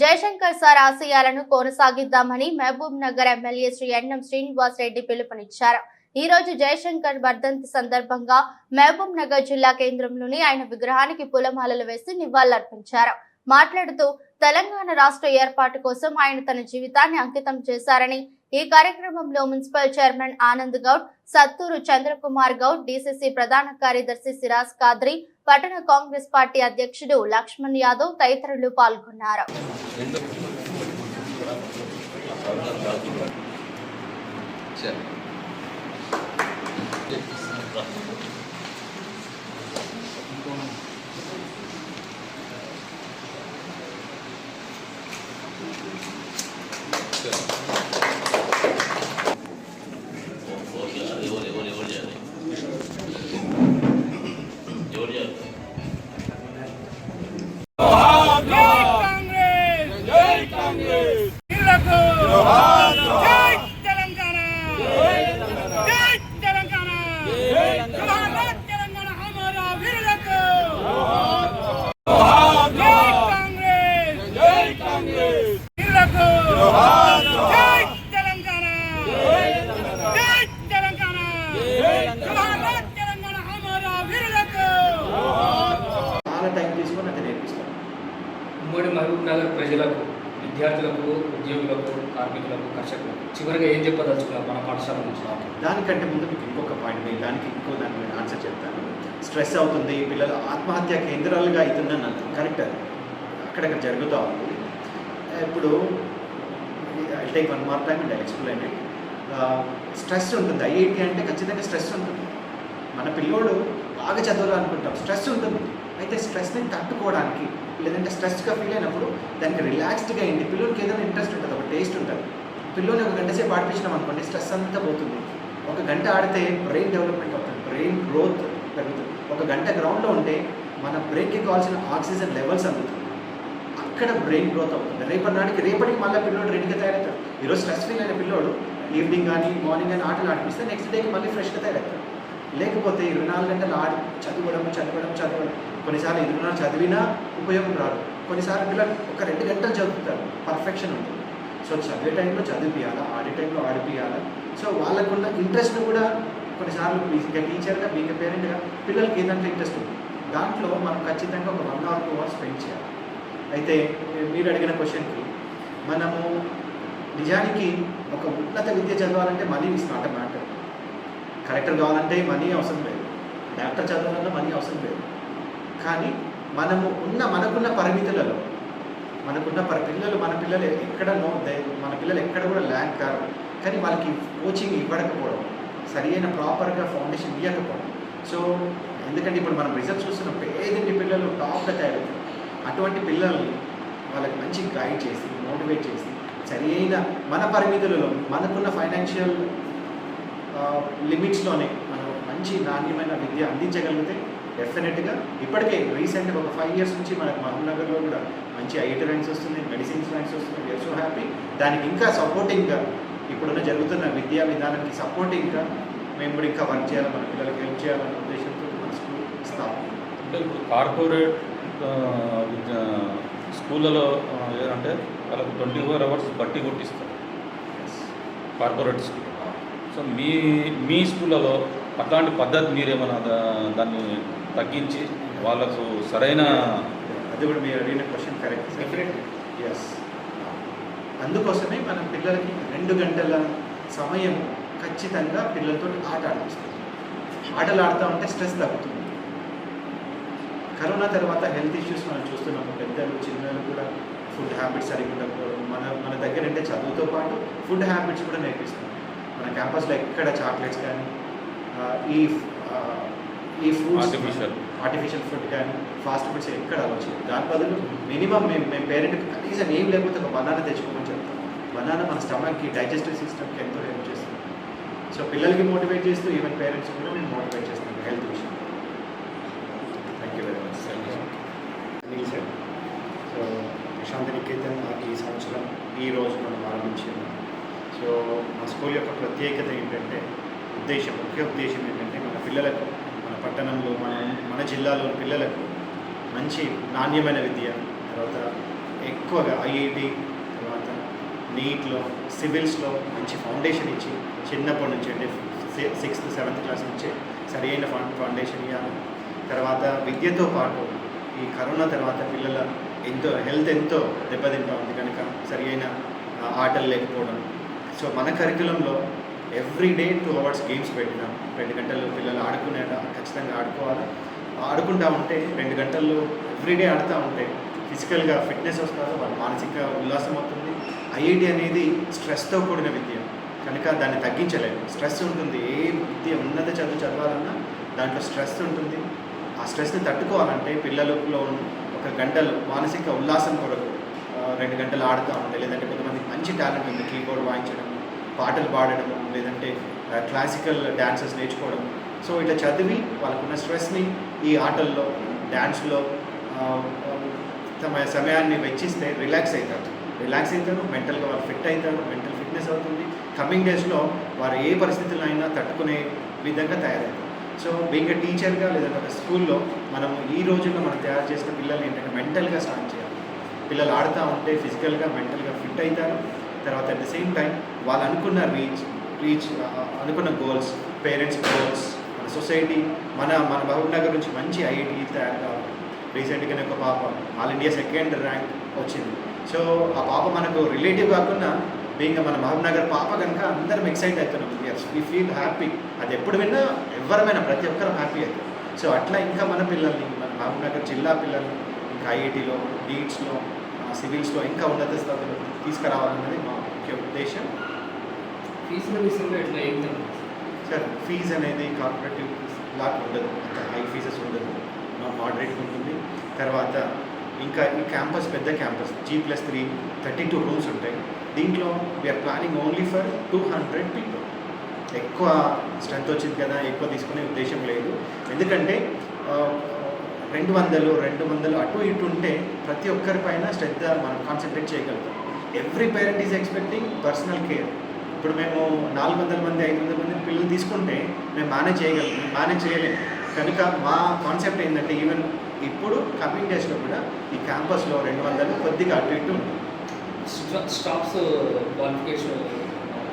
Jayashankar sir ఆశయాలను కొనసాగిద్దామని Mahbubnagar MLA Shri N M Srinivas Reddy పిలుపునిచ్చారు. ఈ రోజు జయశంకర్ వర్ధంతి సందర్భంగా మహబూబ్ నగర్ జిల్లా కేంద్రంలోని ఆయన విగ్రహానికి పూలమాలలు వేసి నివాళులర్పించారు. మాట్లాడుతూ తెలంగాణ రాష్ట్ర ఏర్పాటు కోసం ఆయన తన జీవితాన్ని అంకితం చేశారని ఈ కార్యక్రమంలో municipal chairman Anand Goud Satturu Chandrakumar Goud DCC ప్రధాన కార్యదర్శి సిరాజ్ కాద్రి పట్టణ కాంగ్రెస్ పార్టీ అధ్యక్షుడు లక్ష్మణ్ యాదవ్ తదితరులు పాల్గొన్నారు. సరే ఎవరు ఎవరు ఎవరు చేయాలి ఎవరు చేయాలి జై కాంగ్రెస్ జై కాంగ్రెస్ ఇళ్ళకు జై తెలంగాణ జై తెలంగాణ జవహర్లాల్ తెలంగాణ హమారా వీరులకు జై కాంగ్రెస్ జై కాంగ్రెస్ ఇళ్ళకు జై తెలంగాణ జై తెలంగాణ జవహర్లాల్ తెలంగాణ హమారా వీరులకు టైం తీసుకొని అది నేర్పిస్తాను ఉమ్మడి మహబూబ్ నగర్ ప్రజలకు విద్యార్థులకు ఉద్యోగులకు కార్మికులకు కర్షకులకు చివరిగా ఏం చెప్పదలుచుకున్నారు మన పాఠశాల నుంచి? దానికంటే ముందు మీకు ఇంకొక పాయింట్ నేను దానికి ఇంకో దాని మీద ఆన్సర్ చెప్తాను. స్ట్రెస్ అవుతుంది పిల్లలు ఆత్మహత్య కేంద్రాలుగా అవుతుందని నాకు కరెక్ట్ అది. అక్కడక్కడ జరుగుతూ ఉంది. ఇప్పుడు I take one more time and explain it stress ఉంటుంది. ఐఐటి అంటే ఖచ్చితంగా స్ట్రెస్ ఉంటుంది. మన పిల్లోడు బాగా చదవాలనుకుంటాం. స్ట్రెస్ ఉంటుంది. అయితే స్ట్రెస్ని తట్టుకోవడానికి లేదంటే స్ట్రెస్గా ఫీల్ అయినప్పుడు దానికి రిలాక్స్డ్గా అయింది. పిల్లలకి ఏదైనా ఇంట్రెస్ట్ ఉంటుంది ఒక టేస్ట్ ఉంటుంది. పిల్లోని ఒక గంట సేపు ఆడిపించినాం అనుకోండి స్ట్రెస్ అంతా పోతుంది. ఒక గంట ఆడితే బ్రెయిన్ డెవలప్మెంట్ అవుతుంది బ్రెయిన్ గ్రోత్ పెరుగుతుంది. ఒక గంట గ్రౌండ్లో ఉంటే మన బ్రెయిన్కి కావాల్సిన ఆక్సిజన్ లెవెల్స్ అందుతుంది అక్కడ బ్రెయిన్ గ్రోత్ అవుతుంది. రేపటి నాటికి రేపటికి మళ్ళీ పిల్లోడు రెడీగా తయారవుతాడు. ఈరోజు స్ట్రెస్ ఫీల్ అయిన పిల్లోడు ఈవినింగ్ కానీ మార్నింగ్ కానీ ఆటలు ఆడిపిస్తే నెక్స్ట్ డేకి మళ్ళీ ఫ్రెష్గా తయారవుతాడు. లేకపోతే ఇరవై నాలుగు గంటలు ఆడి చదవడం చదవడం చదవడం కొన్నిసార్లు ఇరవై చదివినా ఉపయోగం రాదు. కొన్నిసార్లు పిల్లలు ఒక రెండు గంటలు చదువుతారు. పర్ఫెక్షన్ ఉంటుంది. సో చదివే టైంలో చదివియాలా ఆడే టైంలో ఆడిపియాలా సో వాళ్ళకున్న ఇంట్రెస్ట్ని కూడా కొన్నిసార్లు బీసీగా టీచర్గా మీకు పేరెంట్గా పిల్లలకి ఏదంటే ఇంట్రెస్ట్ ఉంది దాంట్లో మనం ఖచ్చితంగా ఒక one hour two hours spend చేయాలి. అయితే మీరు అడిగిన క్వశ్చన్కి మనము నిజానికి ఒక ఉన్నత విద్య చదవాలంటే money is not a matter collector కావాలంటే మనీ అవసరం లేదు. డాక్టర్ చదవాలన్నా మనీ అవసరం లేదు. కానీ మనము ఉన్న మనకున్న పరిమితులలో మనకున్న పరి పిల్లలు మన పిల్లలు ఎక్కడ నో మన పిల్లలు ఎక్కడ కూడా ల్యాండ్ కారు. కానీ వాళ్ళకి కోచింగ్ ఇవ్వకపోవడం సరైన ప్రాపర్గా ఫౌండేషన్ ఇవ్వకపోవడం సో ఎందుకంటే ఇప్పుడు మనం రిజల్ట్స్ చూస్తున్నాం పేదింటి పిల్లలు టాప్గా తయారవుతారు. అటువంటి పిల్లల్ని వాళ్ళకి మంచి గైడ్ చేసి మోటివేట్ చేసి సరి అయిన మన పరిమితులలో మనకున్న ఫైనాన్షియల్ లిమిట్స్లోనే మనం మంచి నాణ్యమైన విద్య అందించగలిగితే డెఫినెట్గా ఇప్పటికే రీసెంట్గా ఒక ఫైవ్ ఇయర్స్ నుంచి మనకు మహబూబ్నగర్లో కూడా మంచి ఐటీ ర్యాంక్స్ వస్తుంది మెడిసిన్స్ ర్యాంక్స్ వస్తుంది వీఆర్ సో హ్యాపీ దానికి ఇంకా సపోర్టింగ్గా ఇప్పుడున్న జరుగుతున్న విద్యా విధానానికి సపోర్టింగ్గా మేము కూడా ఇంకా వర్క్ చేయాలి మన పిల్లలకి హెల్ప్ చేయాలనే ఉద్దేశంతో మన స్కూల్ స్థాపన అంటే ఇప్పుడు కార్పొరేట్ స్కూళ్ళలో ఏంటంటే వాళ్ళకి ట్వంటీ ఫోర్ అవర్స్ బట్టి కొట్టిస్తారు. కార్పొరేట్ స్కూల్ సో మీ మీ స్కూళ్ళలో అట్లాంటి పద్ధతి మీరేమన్నా దాన్ని తగ్గించి వాళ్ళకు సరైన అది కూడా మీరు అడిగిన క్వశ్చన్ కరెక్ట్ ఎస్ అందుకోసమే మనం పిల్లలకి రెండు గంటల సమయం ఖచ్చితంగా పిల్లలతో ఆట ఆడిపిస్తాం. ఆటలు ఆడుతూ ఉంటే స్ట్రెస్ తగ్గుతుంది. కరోనా తర్వాత హెల్త్ ఇష్యూస్ మనం చూస్తున్నాము. పెద్దలు చిన్నలు కూడా ఫుడ్ హ్యాబిట్స్ సరిగ్గా ఉండకపోవడం మన మన దగ్గర అంటే చదువుతో పాటు ఫుడ్ హ్యాబిట్స్ కూడా నేర్పిస్తున్నాం మన క్యాంపస్లో ఎక్కడ చాక్లెట్స్ కానీ ఈ ఈ ఫుడ్స్ Artificial. ఆర్టిఫిషియల్ ఫుడ్ కానీ ఫాస్ట్ ఫుడ్స్ ఎక్కడ అవ్వచ్చు దాని బదులు మినిమం మేము మేము పేరెంట్కి కనీసం ఏం లేకపోతే ఒక బనానా తెచ్చుకోమని చెప్తాం. బనానా మన స్టమక్కి డైజెస్టివ్ సిస్టమ్కి ఎంతో హెల్ప్ చేస్తుంది. సో పిల్లలకి మోటివేట్ చేస్తూ ఈవెన్ పేరెంట్స్ కూడా మేము మోటివేట్ చేస్తాం హెల్త్ విషయం. Thank you very much Anil sir so Prashant Niketan ఈ సంవత్సరం ఈ రోజు మనం ఆరంభించాము. సో మా స్కూల్ యొక్క ప్రత్యేకత ఏంటంటే ఉద్దేశం ముఖ్య ఉద్దేశం ఏంటంటే మన పిల్లలకు మన పట్టణంలో మన మన జిల్లాలోని పిల్లలకు మంచి నాణ్యమైన విద్య తర్వాత ఎక్కువగా ఐఐటి తర్వాత నీట్లో సివిల్స్లో మంచి ఫౌండేషన్ ఇచ్చి చిన్నప్పటి నుంచి అంటే సిక్స్త్ సెవెంత్ క్లాస్ నుంచే సరి అయిన ఫౌండేషన్ ఇవ్వాలి తర్వాత విద్యతో పాటు ఈ కరోనా తర్వాత పిల్లల ఎంతో హెల్త్ ఎంతో దెబ్బతింటా ఉంది కనుక సరి అయిన ఆటలు లేకపోవడం. సో మన కరికులంలో every day two hours games పెట్టినాం. రెండు గంటలు పిల్లలు ఆడుకునే ఖచ్చితంగా ఆడుకోవాలి. ఆడుకుంటా ఉంటే రెండు గంటల్లో ఎవ్రీడే ఆడుతూ ఉంటే ఫిజికల్గా ఫిట్నెస్ వస్తారు? వాళ్ళ మానసిక ఉల్లాసం అవుతుంది. ఐఐటి అనేది స్ట్రెస్తో కూడిన విద్య. కనుక దాన్ని తగ్గించలేము. స్ట్రెస్ ఉంటుంది. ఏ విద్య ఉన్నత చదువు చదవాలన్నా దాంట్లో స్ట్రెస్ ఉంటుంది. ఆ స్ట్రెస్ని తట్టుకోవాలంటే పిల్లలలో ఒక గంటలు మానసిక ఉల్లాసం కొరకు రెండు గంటలు ఆడుతూ ఉంటే లేదంటే కొంతమంది మంచి టాలెంట్ ఉంది కీబోర్డ్ వాయించడం పాటలు పాడడం లేదంటే క్లాసికల్ డ్యాన్సెస్ నేర్చుకోవడం. సో ఇట్లా చదివి వాళ్ళకున్న స్ట్రెస్ని ఈ ఆటల్లో డ్యాన్స్లో తమ సమయాన్ని వెచ్చిస్తే రిలాక్స్ అవుతారు. రిలాక్స్ అవుతారు మెంటల్గా వాళ్ళు ఫిట్ అవుతారు మెంటల్ ఫిట్నెస్ అవుతుంది. కమింగ్ డేస్లో వారు ఏ పరిస్థితుల్లో అయినా తట్టుకునే విధంగా తయారవుతారు. సో బీయింగ్ ఎ టీచర్గా లేదంటే ఒక స్కూల్లో మనం ఈ రోజుల్లో మనం తయారు చేసిన పిల్లల్ని ఏంటంటే మెంటల్గా స్టార్ట్ చేయాలి. పిల్లలు ఆడుతూ ఉంటే ఫిజికల్గా మెంటల్గా ఫిట్ అవుతారు. తర్వాత అట్ ద సేమ్ టైం వాళ్ళు అనుకున్న రీచ్ రీచ్ అనుకున్న గోల్స్ పేరెంట్స్ గోల్స్ మన సొసైటీ మన మన మహబూబ్ నగర్ నుంచి మంచి ఐఐటి తయారు కావాలి రీసెంట్గానే ఒక పాప ఆల్ ఇండియా సెకండ్ ర్యాంక్ వచ్చింది. సో ఆ పాప మనకు రిలేటివ్ కాకుండా బీయింగ్ మన మహబూబ్ నగర్ పాప కనుక అందరం ఎక్సైట్ అవుతున్నాం. ఎస్ వీ ఫీల్ హ్యాపీ అది ఎప్పుడు విన్నా ఎవరమైనా ప్రతి ఒక్కరం హ్యాపీ అవుతాం. సో అట్లా ఇంకా మన పిల్లల్ని మన మహబూబ్ నగర్ జిల్లా పిల్లల్ని ఇంకా ఐఐటీలో నీట్స్లో సివిల్స్లో ఇంకా ఉన్నత స్థాయిలో తీసుకురావాలన్నది మా ముఖ్య ఉద్దేశం. ఫీజుల విషయంలో ఎట్లా ఏం సార్ ఫీజ్ అనేది కార్పొరేటివ్ లాగా ఉండదు. అంత హై ఫీజెస్ ఉండదు. మోడరేట్గా ఉంటుంది. తర్వాత ఇంకా ఈ క్యాంపస్ పెద్ద campus G plus three thirty two rooms ఉంటాయి. దీంట్లో we're planning only for two hundred people ఎక్కువ స్ట్రెంత్ వచ్చింది కదా ఎక్కువ తీసుకునే ఉద్దేశం లేదు. ఎందుకంటే రెండు వందలు రెండు వందలు అటు ఇటు ఉంటే ప్రతి ఒక్కరి పైన శ్రద్ధ మనం కాన్సన్ట్రేట్ చేయగలుగుతాం. Every parent is expecting personal care ఇప్పుడు మేము నాలుగు వందల మంది ఐదు వందల మంది పిల్లలు తీసుకుంటే మేము మేనేజ్ చేయగలం మేనేజ్ చేయలేము. కనుక మా కాన్సెప్ట్ ఏంటంటే ఈవెన్ ఇప్పుడు కమింగ్ డేస్లో కూడా ఈ క్యాంపస్లో రెండు వందలు కొద్దిగా అటు ఇటు ఉంటుంది స్టా- స్టాఫ్స్ క్వాలిఫికేషన్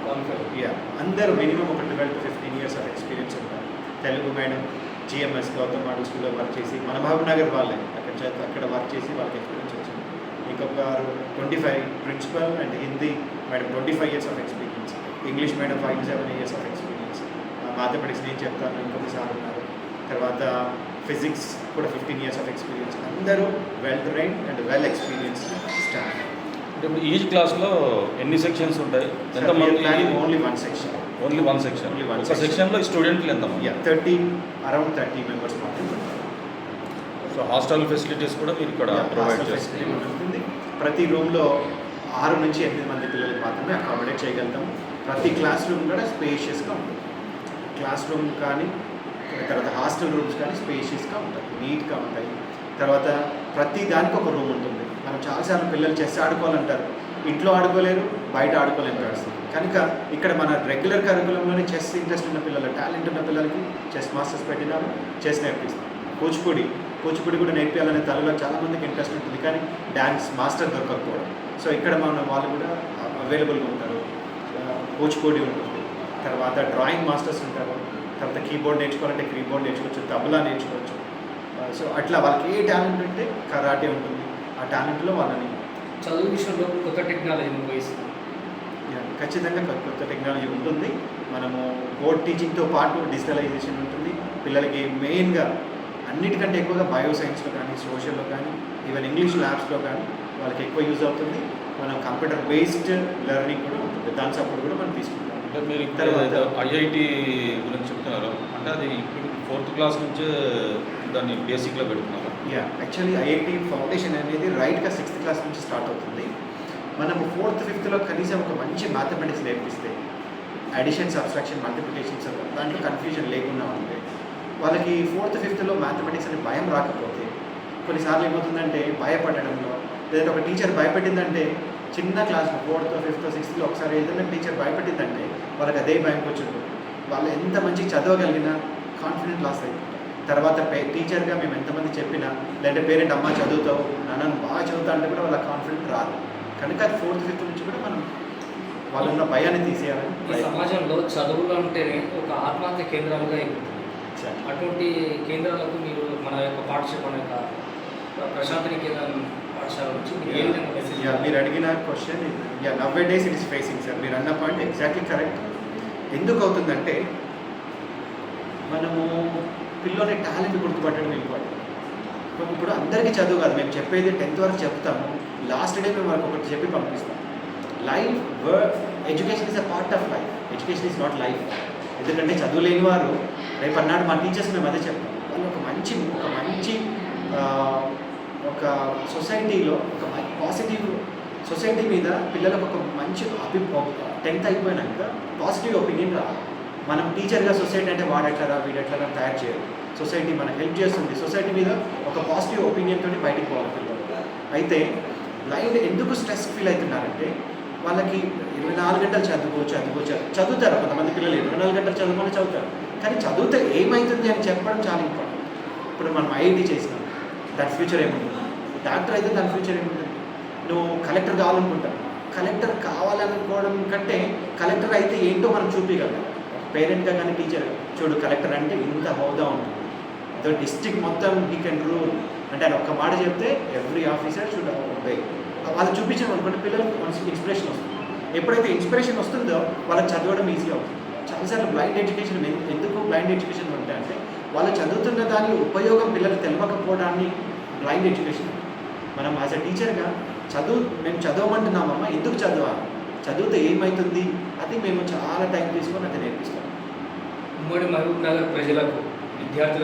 క్వాలిఫై యా అందరూ మినిమం ఒక twelve to fifteen years of experience ఉంటారు. Telugu madam GMS Gautam model స్కూల్లో వర్క్ చేసి మన మహబూబ్ నగర్ వాళ్ళే. అక్కడ అక్కడ వర్క్ చేసి వాళ్ళకి ఎక్స్పీరియన్స్ వచ్చింది. ఇంకొక twenty five principal and Hindi madam twenty five years of experience English madam five seven years of experience. Mathematics నేను చెప్తాను ఇంకొక సార్ ఉన్నారు. తర్వాత ఫిజిక్స్ కూడా ఫిఫ్టీన్ ఇయర్స్ ఆఫ్ ఎక్స్పీరియన్స్. అందరూ well train and well experience staff అంటే ఇప్పుడు each క్లాస్లో ఎన్ని సెక్షన్స్ ఉంటాయి? ఎంతమంది only one section only one section ఒక section. సెక్షన్లో స్టూడెంట్లు ఎంతమంది థర్టీ అరౌండ్ థర్టీ మెంబర్స్ మాత్రమే సో హాస్టల్ ఫెసిలిటీస్ కూడా మీరు ఇక్కడ ప్రొవైడ్ ఉంటుంది. ప్రతి రూమ్లో ఆరు నుంచి ఎనిమిది మంది పిల్లలకి మాత్రమే అకామిడేట్ చేయగలుగుతాం. ప్రతి క్లాస్ రూమ్ కూడా స్పేషియస్గా ఉంటుంది. క్లాస్ రూమ్ కానీ తర్వాత హాస్టల్ రూమ్స్ కానీ స్పేషియస్గా ఉంటాయి. నీట్గా ఉంటాయి. తర్వాత ప్రతి దానికి ఒక రూమ్ ఉంటుంది. మనం చాలాసార్లు పిల్లలు చెస్ ఆడుకోవాలంటారు. ఇంట్లో ఆడుకోలేరు బయట ఆడుకోలేని పరిస్థితి. కనుక ఇక్కడ మన రెగ్యులర్ కరికులంలోనే చెస్ ఇంట్రెస్ట్ ఉన్న పిల్లలు టాలెంట్ ఉన్న పిల్లలకి చెస్ మాస్టర్స్ పెట్టినాము చెస్ నేర్పిస్తాం. కూచిపూడి కూచిపూడి కూడా నేర్పించాలనే తలలో చాలామందికి ఇంట్రెస్ట్ ఉంటుంది. కానీ డ్యాన్స్ మాస్టర్ దొరకకపోవడం. సో ఇక్కడ మన వాళ్ళు కూడా అవైలబుల్గా ఉంటారు. కూచిపూడి ఉంటుంది. తర్వాత డ్రాయింగ్ మాస్టర్స్ ఉంటారు. తర్వాత కీబోర్డ్ నేర్చుకోవాలంటే కీబోర్డ్ నేర్చుకోవచ్చు తబలా నేర్చుకోవచ్చు. సో అట్లా వాళ్ళకి ఏ టాలెంట్ ఉంటే కరాటే ఉంటుంది. ఆ టాలెంట్లో వాళ్ళని చదువు విషయంలో కొత్త టెక్నాలజీని ఉపయోగిస్తుంది ఖచ్చితంగా కొత్త కొత్త టెక్నాలజీ ఉంటుంది. మనము బోర్డ్ టీచింగ్తో పాటు డిజిటలైజేషన్ ఉంటుంది. పిల్లలకి మెయిన్గా అన్నిటికంటే ఎక్కువగా బయో సైన్స్లో కానీ సోషల్లో కానీ ఈవెన్ ఇంగ్లీష్ ల్యాబ్స్లో కానీ వాళ్ళకి ఎక్కువ యూజ్ అవుతుంది. మనం కంప్యూటర్ బేస్డ్ లెర్నింగ్ కూడా దాని సపోర్ట్ కూడా మనం తీసుకుంటాం. అంటే మీరు తర్వాత ఐఐటి గురించి చెప్తున్నారు అంటే అది ఇప్పుడు ఫోర్త్ క్లాస్ నుంచే దాన్ని బేసిక్లో పెడుతున్నారు. యా యాక్చువల్లీ ఐఐటి ఫౌండేషన్ అనేది రైట్గా సిక్స్త్ క్లాస్ నుంచి స్టార్ట్ అవుతుంది. మనము ఫోర్త్ ఫిఫ్త్లో కనీసం ఒక మంచి మ్యాథమెటిక్స్ నేర్పిస్తే అడిషన్ సబ్స్ట్రాక్షన్ మల్టిప్లికేషన్స్ దాంట్లో కన్ఫ్యూజన్ లేకుండా ఉంటే వాళ్ళకి ఫోర్త్ ఫిఫ్త్లో మ్యాథమెటిక్స్ అనే భయం రాకపోతే కొన్నిసార్లు ఏమవుతుందంటే భయపడడంలో లేదంటే ఒక టీచర్ భయపెట్టిందంటే చిన్న క్లాస్లో ఫోర్త్ ఫిఫ్త్ సిక్స్త్లో ఒకసారి ఏదైనా టీచర్ భయపెట్టిందంటే వాళ్ళకి అదే భయం కూర్చుంటుంది వాళ్ళు ఎంత మంచి చదవగలిగినా కాన్ఫిడెంట్ లాస్ అయిపోతారు. తర్వాత పే టీచర్గా మేము ఎంతమంది చెప్పినా లేదంటే పేరెంట్ అమ్మ చదువుతావు నాన్న బాగా చదువుతా అంటే కూడా వాళ్ళ కాన్ఫిడెంట్ రాదు. కనుక అది ఫోర్త్ ఫిఫ్త్ నుంచి కూడా మనం వాళ్ళ ఉన్న భయాన్ని తీసేయాలని ఈ ప్రయత్నం సమాజంలో చదువులు అంటేనే ఒక ఆత్మహత్య కేంద్రాలుగా అయిపోతుంది. అటువంటి కేంద్రాలకు మీరు మన యొక్క పాఠశాల మన యొక్క ప్రశాంత నికేతన్ పాఠశాల నుంచి మీరు అడిగిన question yeah nowadays it is facing sir మీరు అన్న పాయింట్ ఎగ్జాక్ట్లీ కరెక్ట్ ఎందుకు అవుతుందంటే మనము పిల్లోని టాలెంట్ గుర్తుపట్టడం ఇంపార్టెంట్ ఇప్పుడు అందరికీ చదువు కాదు. మేము చెప్పేది టెన్త్ వరకు చెప్తాము. లాస్ట్ డే మేము వాళ్ళకి ఒకటి చెప్పి పంపిస్తాం. Life work education is a part of life education is not life ఎందుకంటే చదువు లేని వారు రేపు అన్నాడు మా టీచర్స్ మేము అదే చెప్తాం. వాళ్ళు ఒక మంచి ఒక మంచి ఒక సొసైటీలో ఒక పాజిటివ్ సొసైటీ మీద పిల్లలకు ఒక మంచి అభి టెన్త్ అయిపోయినాక పాజిటివ్ ఒపీనియన్ రావాలి. మనం టీచర్గా సొసైటీ అంటే వాడెట్లరా వీడెట్లరా తయారు చేయాలి. సొసైటీ మనకు హెల్ప్ చేస్తుంది. సొసైటీ మీద ఒక పాజిటివ్ ఒపీనియన్ తోటి బయటికి పోవాలి పిల్లలు. అయితే లైఫ్ ఎందుకు స్ట్రెస్ ఫీల్ అవుతున్నారంటే వాళ్ళకి ఇరవై నాలుగు గంటలు చదువు చదువు చదువు చదువుతారు కొంతమంది పిల్లలు ఇరవై నాలుగు గంటలు చదువుకొని చదువుతారు. కానీ చదివితే ఏమవుతుంది అని చెప్పడం చాలా ఇంపార్టెంట్. ఇప్పుడు మనం ఐఐటి చేసినాం. దాని ఫ్యూచర్ ఏముంటుంది? డాక్టర్ అయితే దాని ఫ్యూచర్ ఏముంటుంది నువ్వు కలెక్టర్ కావాలనుకుంటావు కలెక్టర్ కావాలనుకోవడం కంటే కలెక్టర్ అయితే ఏంటో మనం చూపించగలం పేరెంట్గా కానీ టీచర్ చూడు కలెక్టర్ అంటే ఇంత హోదా ఉంటుంది. ద డిస్ట్రిక్ట్ మొత్తం హీ కెన్ రూల్ అంటే ఆయన ఒక్క మాట చెప్తే ఎవ్రీ ఆఫీసర్ షుడ్ ఒబే వాళ్ళు చూపించాం అనుకుంటే పిల్లలకు మనసుకి ఇన్స్పిరేషన్ వస్తుంది. ఎప్పుడైతే ఇన్స్పిరేషన్ వస్తుందో వాళ్ళకి చదవడం ఈజీ అవుతుంది. చాలాసార్లు బ్లైండ్ ఎడ్యుకేషన్ ఎందుకు బ్లైండ్ ఎడ్యుకేషన్ ఉంటాయి అంటే వాళ్ళు చదువుతున్న దాని ఉపయోగం పిల్లలు తెలియకపోవడాన్ని బ్లైండ్ ఎడ్యుకేషన్ మనం యాజ్ అ టీచర్గా చదువు మేము చదవమంటున్నామమ్మా ఎందుకు చదవాలి చదివితే ఏమవుతుంది అది మేము చాలా టైం తీసుకొని అది నేర్పిస్తాం. ఉమ్మడి మహబూబ్ ప్రజలకు విద్యార్థులకు